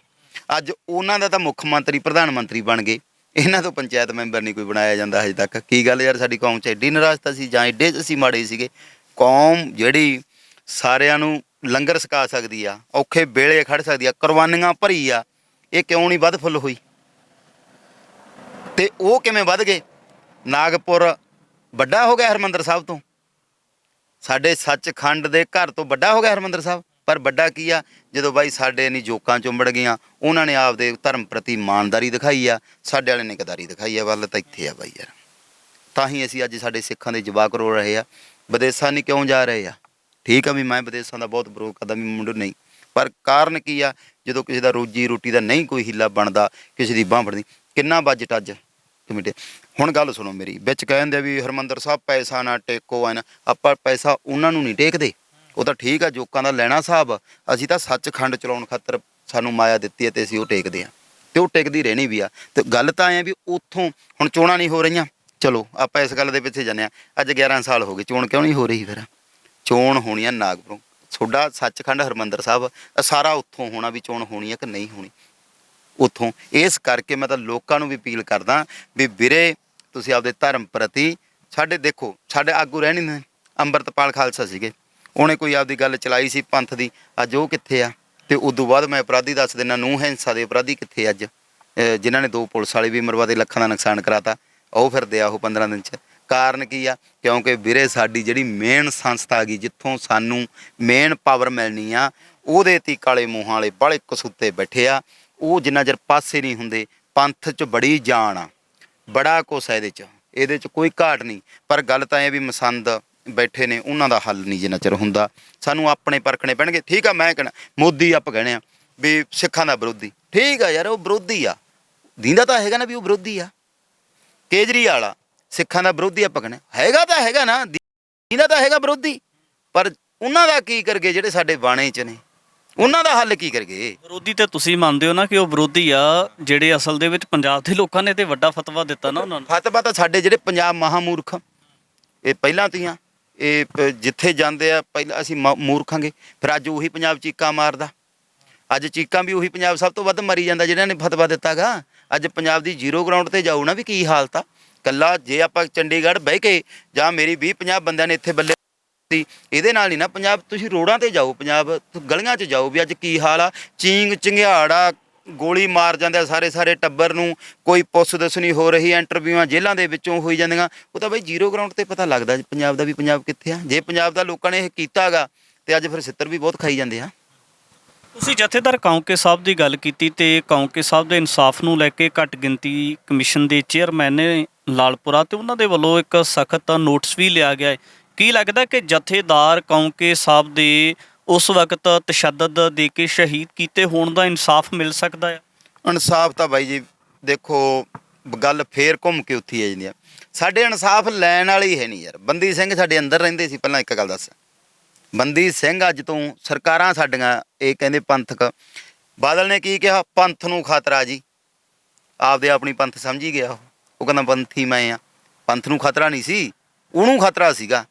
ਅੱਜ ਉਹਨਾਂ ਦਾ ਤਾਂ ਮੁੱਖ ਮੰਤਰੀ, ਪ੍ਰਧਾਨ ਮੰਤਰੀ ਬਣ ਗਏ। ਇਹਨਾਂ ਤੋਂ ਪੰਚਾਇਤ ਮੈਂਬਰ ਨਹੀਂ ਕੋਈ ਬਣਾਇਆ ਜਾਂਦਾ ਹਜੇ ਤੱਕ। ਕੀ ਗੱਲ ਯਾਰ, ਸਾਡੀ ਕੌਮ ਚ ਐਡੀ ਨਾਰਾਜ਼ਤਾ ਸੀ ਜਾਂ ਐਡੇ ਅਸੀਂ ਮਾੜੇ ਸੀਗੇ? ਕੌਮ ਜਿਹੜੀ ਸਾਰਿਆਂ ਨੂੰ ਲੰਗਰ ਸਕਾ ਸਕਦੀ ਆ, ਔਖੇ ਵੇਲੇ ਖੜ ਸਕਦੀ ਆ, ਕੁਰਬਾਨੀਆਂ ਭਰੀ ਆ, ਇਹ ਕਿਉਂ ਨਹੀਂ ਵੱਧ ਫੁੱਲ ਹੋਈ? ਤੇ ਉਹ ਕਿਵੇਂ ਵੱਧ ਗਏ? ਨਾਗਪੁਰ ਵੱਡਾ ਹੋ ਗਿਆ ਹਰਮੰਦਰ ਸਾਹਿਬ ਤੋਂ। ਸਾਡੇ ਸੱਚਖੰਡ ਦੇ ਘਰ ਤੋਂ ਵੱਡਾ ਹੋ ਗਿਆ ਹਰਮੰਦਰ ਸਾਹਿਬ। ਪਰ ਵੱਡਾ ਕੀ ਆ? ਜਦੋਂ ਬਾਈ ਸਾਡੇ ਨਹੀਂ ਜੋਕਾਂ ਚੁੰਬੜ ਗਈਆਂ, ਉਹਨਾਂ ਨੇ ਆਪਦੇ ਧਰਮ ਪ੍ਰਤੀ ਇਮਾਨਦਾਰੀ ਦਿਖਾਈ ਆ, ਸਾਡੇ ਵਾਲੇ ਨੇ ਗਦਾਰੀ ਦਿਖਾਈ ਆ, ਵੱਲ ਤਾਂ ਇੱਥੇ ਆ ਬਾਈ ਯਾਰ। ਤਾਂ ਹੀ ਅਸੀਂ ਅੱਜ ਸਾਡੇ ਸਿੱਖਾਂ ਦੇ ਜਵਾਕ ਰੋ ਰਹੇ ਆ, ਵਿਦੇਸ਼ਾਂ ਨਹੀਂ ਕਿਉਂ ਜਾ ਰਹੇ ਆ? ਠੀਕ ਆ ਵੀ ਮੈਂ ਵਿਦੇਸ਼ਾਂ ਦਾ ਬਹੁਤ ਵਿਰੋਧ ਕਰਦਾ ਵੀ ਮੁੰਡੇ ਨਹੀਂ। ਪਰ ਕਾਰਨ ਕੀ ਆ? ਜਦੋਂ ਕਿਸੇ ਦਾ ਰੋਜੀ ਰੋਟੀ ਦਾ ਨਹੀਂ ਕੋਈ ਹੀਲਾ ਬਣਦਾ, ਕਿਸੇ ਦੀ ਬਾਂਹ ਫੜਦੀ, ਕਿੰਨਾ ਬਜਟ ਅੱਜ? ਕਮੇਟੀ ਹੁਣ ਗੱਲ ਸੁਣੋ ਮੇਰੀ, ਵਿੱਚ ਕਹਿੰਦੇ ਆ ਵੀ ਹਰਮੰਦਰ ਸਾਹਿਬ ਪੈਸਾ ਨਾ ਟੇਕੋ ਐਨ, ਆਪਾਂ ਪੈਸਾ ਉਹਨਾਂ ਨੂੰ ਨਹੀਂ ਟੇਕਦੇ। ਉਹ ਤਾਂ ਠੀਕ ਆ, ਜੋਕਾਂ ਦਾ ਲੈਣਾ ਸਾਹਿਬ ਅਸੀਂ ਤਾਂ ਸੱਚਖੰਡ ਚਲਾਉਣ ਖਾਤਰ ਸਾਨੂੰ ਮਾਇਆ ਦਿੱਤੀ ਹੈ ਤੇ ਅਸੀਂ ਉਹ ਟੇਕਦੇ ਆ। ਤੇ ਉਹ ਟਿਕਦੀ ਰਹਿਣੀ ਵੀ ਆ। ਤੇ ਗੱਲ ਤਾਂ ਐ ਵੀ ਉੱਥੋਂ ਹੁਣ ਚੋਣਾਂ ਨਹੀਂ ਹੋ ਰਹੀਆਂ। ਚਲੋ, ਆਪਾਂ ਇਸ ਗੱਲ ਦੇ ਪਿੱਛੇ ਜਾਂਦੇ ਆ। ਅੱਜ 11 ਸਾਲ ਹੋ ਗਏ, ਚੋਣ ਕਿਉਂ ਨਹੀਂ ਹੋ ਰਹੀ ਫਿਰ? ਚੋਣ ਹੋਣੀ ਆ ਨਾਗਪੁਰੋਂ। ਤੁਹਾਡਾ ਸੱਚਖੰਡ ਹਰਮੰਦਰ ਸਾਹਿਬ ਇਹ ਸਾਰਾ ਉੱਥੋਂ ਹੋਣਾ ਵੀ ਚੋਣ ਹੋਣੀ ਆ ਕਿ ਨਹੀਂ ਹੋਣੀ? ਉੱਥੋਂ। ਇਸ ਕਰਕੇ ਮੈਂ ਤਾਂ ਲੋਕਾਂ ਨੂੰ ਵੀ ਅਪੀਲ ਕਰਦਾ ਵੀ ਵੀਰੇ, ਤੁਸੀਂ ਆਪਦੇ ਧਰਮ ਪ੍ਰਤੀ ਸਾਡੇ ਦੇਖੋ, ਸਾਡੇ ਆਗੂ ਰਹਿਣੀ ਨੇ ਅੰਮ੍ਰਿਤਪਾਲ ਖਾਲਸਾ ਸੀਗੇ। ਉਹਨੇ ਕੋਈ ਆਪਦੀ ਗੱਲ ਚਲਾਈ ਸੀ ਪੰਥ ਦੀ। ਅੱਜ ਉਹ ਕਿੱਥੇ ਆ? ਤੇ ਤੋਂ ਬਾਅਦ ਮੈਂ ਅਪਰਾਧੀ ਦੱਸ ਦਿੰਦਾ ਨੂੰ ਹਿੰਸਾ ਦੇ ਅਪਰਾਧੀ ਕਿੱਥੇ ਅੱਜ? ਅਹ ਜਿਨ੍ਹਾਂ ਨੇ ਦੋ ਪੁਲਿਸ ਵਾਲੇ ਵੀ ਮਰਵਾ ਦੇ ਲੱਖਾਂ ਦਾ ਨੁਕਸਾਨ ਕਰਾਤਾ। ਉਹ ਫਿਰਦੇ ਆ ਉਹ 15 ਦਿਨ ਚ। ਕਾਰਨ ਕੀ ਆ? ਕਿਉਂਕਿ ਵੀਰੇ ਸਾਡੀ ਜਿਹੜੀ ਮੇਨ ਸੰਸਥਾ ਗਈ ਜਿੱਥੋਂ ਸਾਨੂੰ ਮੇਨ ਪਾਵਰ ਮਿਲਣੀ ਆ, ਉਹਦੇ ਤੀ ਕਾਲੇ ਮੂੰਹਾਂ ਵਾਲੇ ਬਾਲੇ ਕਸੂਤੇ ਬੈਠੇ ਆ। ਉਹ ਜਿੰਨਾ ਚਿਰ ਪਾਸੇ ਨਹੀਂ ਹੁੰਦੇ, ਪੰਥ 'ਚ ਬੜੀ ਜਾਨ ਆ। ਬੜਾ ਕੁਛ ਆ ਇਹਦੇ 'ਚ। ਇਹਦੇ 'ਚ ਕੋਈ ਘਾਟ ਨਹੀਂ। ਪਰ ਗੱਲ ਤਾਂ ਇਹ ਵੀ ਮਸੰਦ ਬੈਠੇ ਨੇ, ਉਹਨਾਂ ਦਾ ਹੱਲ ਨਹੀਂ ਜਿੰਨਾ ਚਿਰ ਹੁੰਦਾ। ਸਾਨੂੰ ਆਪਣੇ ਪਰਖਣੇ ਪੈਣਗੇ। ਠੀਕ ਆ, ਮੈਂ ਕਹਿਣਾ, ਮੋਦੀ ਆਪ ਕਹਿਣੇ ਆ ਵੀ ਸਿੱਖਾਂ ਦਾ ਵਿਰੋਧੀ। ਠੀਕ ਆ ਯਾਰ, ਉਹ ਵਿਰੋਧੀ ਆ। ਦੀਂਦਾ ਤਾਂ ਹੈਗਾ ਨਾ ਵੀ ਉਹ ਵਿਰੋਧੀ ਆ। ਕੇਜਰੀਵਾਲ ਆ। ਸਿੱਖਾਂ ਦਾ ਵਿਰੋਧੀ ਆਪਾਂ ਕਹਿੰਦੇ ਹੈਗਾ ਤਾਂ ਹੈਗਾ ਨਾ ਦੀਂਦਾ ਤਾਂ ਹੈਗਾ ਵਿਰੋਧੀ। ਪਰ ਉਹਨਾਂ ਦਾ ਕੀ ਕਰਗੇ ਜਿਹੜੇ ਸਾਡੇ ਬਾਣੇ 'ਚ ਨੇ? ਉਹਨਾਂ ਦਾ ਹੱਲ ਕੀ ਕਰਗੇ? ਵਿਰੋਧੀ ਤੇ ਤੁਸੀਂ ਮੰਨਦੇ ਹੋ ਨਾ ਕਿ ਉਹ ਵਿਰੋਧੀ ਆ ਜਿਹੜੇ ਅਸਲ ਦੇ ਵਿੱਚ ਪੰਜਾਬ ਦੇ ਲੋਕਾਂ ਨੇ ਤੇ ਵੱਡਾ ਫਤਵਾ ਦਿੱਤਾ ਨਾ ਉਹਨਾਂ ਨੂੰ। ਫਤਵਾ ਤਾਂ ਸਾਡੇ ਜਿਹੜੇ ਪੰਜਾਬ ਮਹਾਮੂਰਖ ਇਹ ਪਹਿਲਾਂ ਤੀਆਂ ਇਹ ਜਿੱਥੇ ਜਾਂਦੇ ਆ ਪਹਿਲਾਂ ਅਸੀਂ ਮੂਰਖਾਂਗੇ ਫਿਰ ਅੱਜ ਉਹੀ ਪੰਜਾਬ ਚੀਕਾਂ ਮਾਰਦਾ। ਅੱਜ ਚੀਕਾਂ ਵੀ ਉਹੀ ਪੰਜਾਬ ਸਭ ਤੋਂ ਵੱਧ ਮਰੀ ਜਾਂਦਾ ਜਿਹਨਾਂ ਨੇ ਫਤਵਾ ਦਿੱਤਾਗਾ। ਅੱਜ ਪੰਜਾਬ ਦੀ ਜ਼ੀਰੋ ਗਰਾਊਂਡ ਤੇ ਜਾਊ ਨਾ ਵੀ ਕੀ ਹਾਲਤ ਆ। ਕੱਲਾ ਜੇ ਆਪਾਂ ਚੰਡੀਗੜ੍ਹ ਬਹਿ ਕੇ ਜਾਂ ਮੇਰੀ 20 50 ਬੰਦਿਆਂ ਨੇ ਇੱਥੇ ਬੱਲੇ ਸੀ, ਇਹਦੇ ਨਾਲ ਨਹੀਂ ਨਾ ਪੰਜਾਬ, ਤੁਸੀਂ ਰੋਡਾਂ ਤੇ ਜਾਓ, ਪੰਜਾਬ ਗਲੀਆਂ 'ਚ ਜਾਓ ਵੀ ਅੱਜ ਕੀ ਹਾਲ ਆ? ਚੀਂਗ, ਚੰਗਿਆੜਾ, ਗੋਲੀ ਮਾਰ ਜਾਂਦੇ ਸਾਰੇ ਸਾਰੇ ਟੱਬਰ ਨੂੰ, ਕੋਈ ਪੁੱਛ ਦੱਸ ਨਹੀਂ ਹੋ ਰਹੀ, ਇੰਟਰਵਿਊਆਂ ਜੇਲ੍ਹਾਂ ਦੇ ਵਿੱਚੋਂ ਹੋਈ ਜਾਂਦੀਆਂ, ਉਹ ਤਾਂ ਬਈ ਜ਼ੀਰੋ ਗਰਾਊਂਡ ਤੇ ਪਤਾ ਲੱਗਦਾ ਪੰਜਾਬ ਦਾ ਵੀ ਪੰਜਾਬ ਕਿੱਥੇ ਆ। ਜੇ ਪੰਜਾਬ ਦਾ ਲੋਕਾਂ ਨੇ ਇਹ ਕੀਤਾਗਾ ਤੇ ਅੱਜ ਫਿਰ ਸਿੱਤਰ ਵੀ ਬਹੁਤ ਖਾਈ ਜਾਂਦੇ ਆ। ਤੁਸੀਂ ਜਥੇਦਾਰ ਕੌਂਕੇ ਸਾਹਿਬ ਦੀ ਗੱਲ ਕੀਤੀ ਤੇ ਕੌਂਕੇ ਸਾਹਿਬ ਦੇ ਇਨਸਾਫ ਨੂੰ ਲੈ ਕੇ ਘੱਟ ਗਿਣਤੀ ਕਮਿਸ਼ਨ ਦੇ ਚੇਅਰਮੈਨ ਨੇ ਲਾਲਪੁਰਾ ਤੇ ਉਹਨਾਂ ਦੇ ਵੱਲੋਂ ਇੱਕ ਸਖਤ ਨੋਟਿਸ ਵੀ ਲਿਆ ਗਿਆ ਹੈ। ਕੀ ਲੱਗਦਾ ਕਿ ਜਥੇਦਾਰ ਕੌਂਕੇ ਸਾਹਿਬ ਦੇ ਉਸ ਵਕਤ ਤਸ਼ੱਦਦ ਦੇ ਕੇ ਸ਼ਹੀਦ ਕੀਤੇ ਹੋਣ ਦਾ ਇਨਸਾਫ ਮਿਲ ਸਕਦਾ ਹੈ? ਇਨਸਾਫ ਤਾਂ ਬਾਈ ਜੀ, ਦੇਖੋ, ਗੱਲ ਫੇਰ ਘੁੰਮ ਕੇ ਉੱਥੇ ਆ ਜਾਂਦੀ ਆ ਸਾਡੇ ਇਨਸਾਫ ਲੈਣ ਵਾਲੀ ਹੈ ਨਹੀਂ ਯਾਰ। ਬੰਦੀ ਸਿੰਘ ਸਾਡੇ ਅੰਦਰ ਰਹਿੰਦੇ ਸੀ, ਪਹਿਲਾਂ ਇੱਕ ਗੱਲ ਦੱਸ। ਬੰਦੀ ਸਿੰਘ ਅੱਜ ਤੋਂ ਸਰਕਾਰਾਂ ਸਾਡੀਆਂ, ਇਹ ਕਹਿੰਦੇ ਪੰਥਕ। ਬਾਦਲ ਨੇ ਕੀ ਕਿਹਾ? ਪੰਥ ਨੂੰ ਖਤਰਾ ਜੀ। ਆਪਦੇ ਆਪਣੀ ਪੰਥ ਸਮਝੀ ਗਿਆ ਉਹ। ਉਹ ਕਹਿੰਦਾ ਪੰਥੀ ਮੈਂ ਆ। ਪੰਥ ਨੂੰ ਖਤਰਾ ਨਹੀਂ ਸੀ, ਉਹਨੂੰ ਖਤਰਾ ਸੀਗਾ।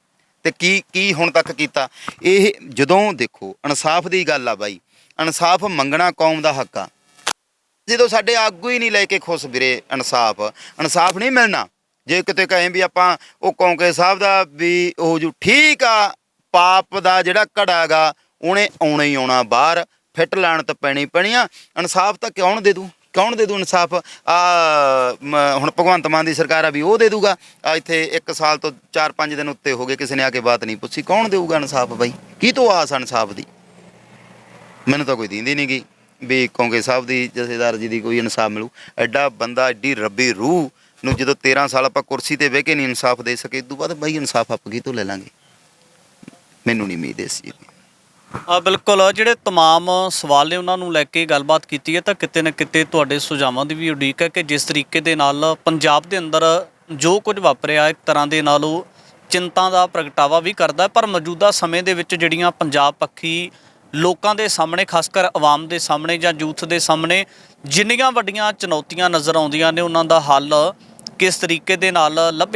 ਤੇ ਕੀ ਕੀ ਹੁਣ ਤੱਕ ਕੀਤਾ? ਇਹ ਜਦੋਂ ਦੇਖੋ, ਇਨਸਾਫ ਦੀ ਗੱਲ ਆ ਬਾਈ। ਇਨਸਾਫ ਮੰਗਣਾ ਕੌਮ ਦਾ ਹੱਕ ਆ। ਜਦੋਂ ਸਾਡੇ ਆਗੂ ਹੀ ਨਹੀਂ ਲੈ ਕੇ ਖੁਸ਼ ਵੀਰੇ ਇਨਸਾਫ। ਇਨਸਾਫ ਨਹੀਂ ਮਿਲਣਾ। ਜੇ ਕਿਤੇ ਕਹੇ ਵੀ ਆਪਾਂ ਉਹ ਕੌਂਕੇ ਸਾਹਿਬ ਦਾ ਵੀ ਉਹ ਜੂ ਠੀਕ ਆ, ਪਾਪ ਦਾ ਜਿਹੜਾ ਘੜਾ ਗਾ, ਉਹਨੇ ਆਉਣਾ ਹੀ ਆਉਣਾ ਬਾਹਰ। ਫਿੱਟ ਲੈਣ ਤਾਂ ਪੈਣੀ ਪੈਣੀ ਆ। ਇਨਸਾਫ ਤਾਂ ਕੌਣ ਦੇ ਦੂ ਕੌਣ ਦੇ ਦੂ ਇਨਸਾਫ? ਆ ਹੁਣ ਭਗਵੰਤ ਮਾਨ ਦੀ ਸਰਕਾਰ ਆ ਵੀ ਉਹ ਦੇ ਦੂਗਾ। ਆ, ਇੱਥੇ 1 ਸਾਲ ਤੋਂ 4-5 ਦਿਨ ਉੱਤੇ ਹੋ ਗਏ, ਕਿਸੇ ਨੇ ਆ ਕੇ ਬਾਤ ਨਹੀਂ ਪੁੱਛੀ। ਕੌਣ ਦੇਊਗਾ ਇਨਸਾਫ ਬਾਈ? ਕੀ ਤੋਂ ਆਸ ਆ ਇਨਸਾਫ ਦੀ? ਮੈਨੂੰ ਤਾਂ ਕੋਈ ਦੀਂਦੀ ਨਹੀਂ ਗਈ ਵੀ ਕੌਂਗੇ ਸਾਹਿਬ ਦੀ, ਜਥੇਦਾਰ ਜੀ ਦੀ ਕੋਈ ਇਨਸਾਫ ਮਿਲੂ। ਐਡਾ ਬੰਦਾ, ਐਡੀ ਰੱਬੀ ਰੂਹ ਨੂੰ ਜਦੋਂ 13 ਸਾਲ ਆਪਾਂ ਕੁਰਸੀ ਤੇ ਬਹਿ ਕੇ ਨਹੀਂ ਇਨਸਾਫ ਦੇ ਸਕੇ ਇਦੋਂ ਬਾਅਦ ਬਾਈ ਇਨਸਾਫ ਆਪ ਕੀ ਤੋਂ ਲੈ ਲਾਂਗੇ? ਮੈਨੂੰ ਨਹੀਂ ਉਮੀਦ ਇਸ ਚੀਜ਼ ਆ ਬਿਲਕੁਲ ਜਿਹੜੇ तमाम ਸਵਾਲ ਨੇ ਉਹਨਾਂ ਨੂੰ ਲੈ ਕੇ ਗੱਲਬਾਤ ਕੀਤੀ ਹੈ ਤਾਂ ਕਿਤੇ ਨਾ ਕਿਤੇ ਤੁਹਾਡੇ ਸੁਝਾਵਾਂ ਦੀ ਵੀ ਉਡੀਕ ਹੈ ਕਿ ਜਿਸ ਤਰੀਕੇ ਦੇ ਨਾਲ ਪੰਜਾਬ ਦੇ ਅੰਦਰ ਜੋ ਕੁਝ ਵਾਪਰਿਆ ਇੱਕ ਤਰ੍ਹਾਂ ਦੇ ਨਾਲ ਉਹ ਚਿੰਤਾ ਦਾ ਪ੍ਰਗਟਾਵਾ ਵੀ ਕਰਦਾ ਹੈ ਪਰ ਮੌਜੂਦਾ ਸਮੇਂ ਦੇ ਵਿੱਚ ਜਿਹੜੀਆਂ ਪੰਜਾਬ ਪੱਖੀ ਲੋਕਾਂ ਦੇ ਸਾਹਮਣੇ ਖਾਸ ਕਰ ਆਵਾਮ ਦੇ ਸਾਹਮਣੇ ਜਾਂ ਯੂਥ ਦੇ ਸਾਹਮਣੇ ਜਿੰਨੀਆਂ ਵੱਡੀਆਂ ਚੁਣੌਤੀਆਂ ਨਜ਼ਰ ਆਉਂਦੀਆਂ ਨੇ ਉਹਨਾਂ ਦਾ ਹੱਲ ਕਿਸ ਤਰੀਕੇ ਦੇ ਨਾਲ ਲੱਭਿਆ